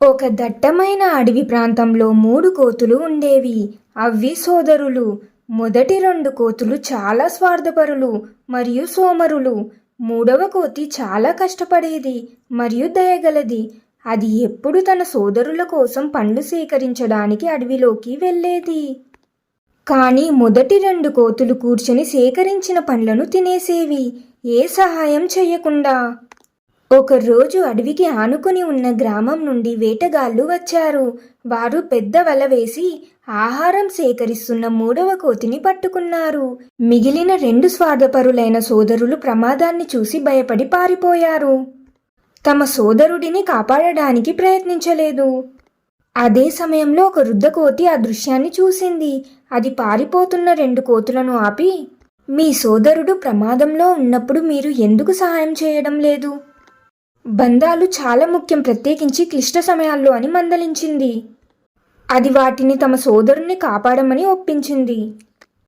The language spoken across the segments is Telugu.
ఒక దట్టమైన అడవి ప్రాంతంలో మూడు కోతులు ఉండేవి. అవి సోదరులు మొదటి రెండు కోతులు చాలా స్వార్థపరులు మరియు సోమరులు. మూడవ కోతి చాలా కష్టపడేది మరియు దయగలది. అది ఎప్పుడు తన సోదరుల కోసం పండ్లు సేకరించడానికి అడవిలోకి వెళ్ళేది. కానీ మొదటి రెండు కోతులు కూర్చొని సేకరించిన పండ్లను తినేసేవి. ఏ సహాయం చేయకుండా ఒకరోజు అడవికి ఆనుకుని ఉన్న గ్రామం నుండి వేటగాళ్ళు వచ్చారు. వారు పెద్ద వల వేసి ఆహారం సేకరిస్తున్న మూడవ కోతిని పట్టుకున్నారు. మిగిలిన రెండు స్వార్థపరులైన సోదరులు ప్రమాదాన్ని చూసి భయపడి పారిపోయారు. తమ సోదరుడిని కాపాడడానికి ప్రయత్నించలేదు. అదే సమయంలో ఒక వృద్ధ కోతి ఆ దృశ్యాన్ని చూసింది. అది పారిపోతున్న రెండు కోతులను ఆపి మీ సోదరుడు ప్రమాదంలో ఉన్నప్పుడు మీరు ఎందుకు సహాయం చేయడం లేదు? బంధాలు చాలా ముఖ్యం. ప్రత్యేకించి క్లిష్ట సమయాల్లో అని మందలించింది. అది వాటిని తమ సోదరుణ్ణి కాపాడమని ఒప్పించింది.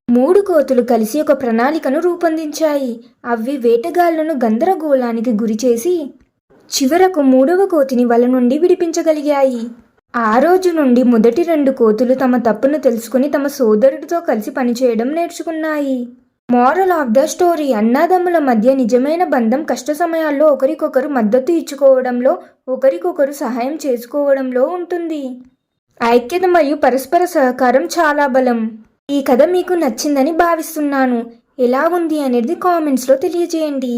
మూడు కోతులు కలిసి ఒక ప్రణాళికను రూపొందించాయి. అవి వేటగాళ్ళను గందరగోళానికి గురిచేసి చివరకు మూడవ కోతిని వల నుండి విడిపించగలిగాయి. ఆ రోజు నుండి మొదటి రెండు కోతులు తమ తప్పును తెలుసుకుని తమ సోదరుడితో కలిసి పనిచేయడం నేర్చుకున్నాయి. మోరల్ ఆఫ్ ద స్టోరీ అన్నాదమ్ముల మధ్య నిజమైన బంధం కష్ట సమయాల్లో ఒకరికొకరు మద్దతు ఇచ్చుకోవడంలో ఒకరికొకరు సహాయం చేసుకోవడంలో ఉంటుంది. ఐక్యత మరియు పరస్పర సహకారం చాలా బలం. ఈ కథ మీకు నచ్చిందని భావిస్తున్నాను. ఎలా ఉంది అనేది కామెంట్స్లో తెలియజేయండి.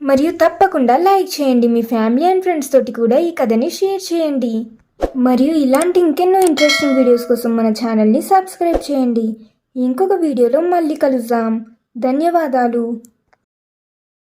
మరియు తప్పకుండా లైక్ చేయండి. మీ ఫ్యామిలీ అండ్ ఫ్రెండ్స్ తోటి కూడా ఈ కథని షేర్ చేయండి. మరియు ఇలాంటి ఇంకెన్నో ఇంట్రెస్టింగ్ వీడియోస్ కోసం మన ఛానల్ని సబ్స్క్రైబ్ చేయండి. ఇంకొక వీడియోలో మళ్ళీ కలుద్దాం. ధన్యవాదాలు.